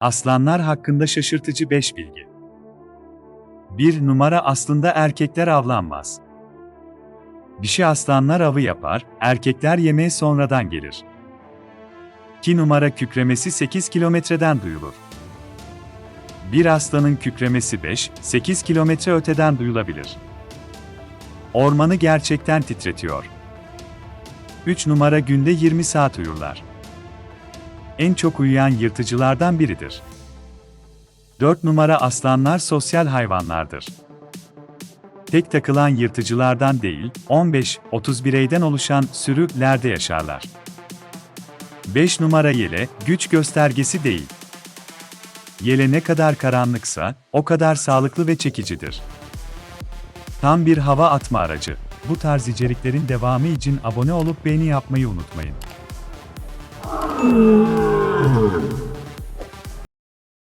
Aslanlar hakkında şaşırtıcı 5 bilgi. 1 numara aslında erkekler avlanmaz. Dişi aslanlar avı yapar, erkekler yemeğe sonradan gelir. 2 numara kükremesi 8 kilometreden duyulur. Bir aslanın kükremesi 5-8 kilometre öteden duyulabilir. Ormanı gerçekten titretiyor. 3 numara günde 20 saat uyurlar. En çok uyuyan yırtıcılardan biridir. 4 numara aslanlar sosyal hayvanlardır. Tek takılan yırtıcılardan değil, 15-30 bireyden oluşan sürülerde yaşarlar. 5 numara yele, güç göstergesi değil. Yele ne kadar karanlıksa, o kadar sağlıklı ve çekicidir. Tam bir hava atma aracı. Bu tarz içeriklerin devamı için abone olup beğeni yapmayı unutmayın. Over.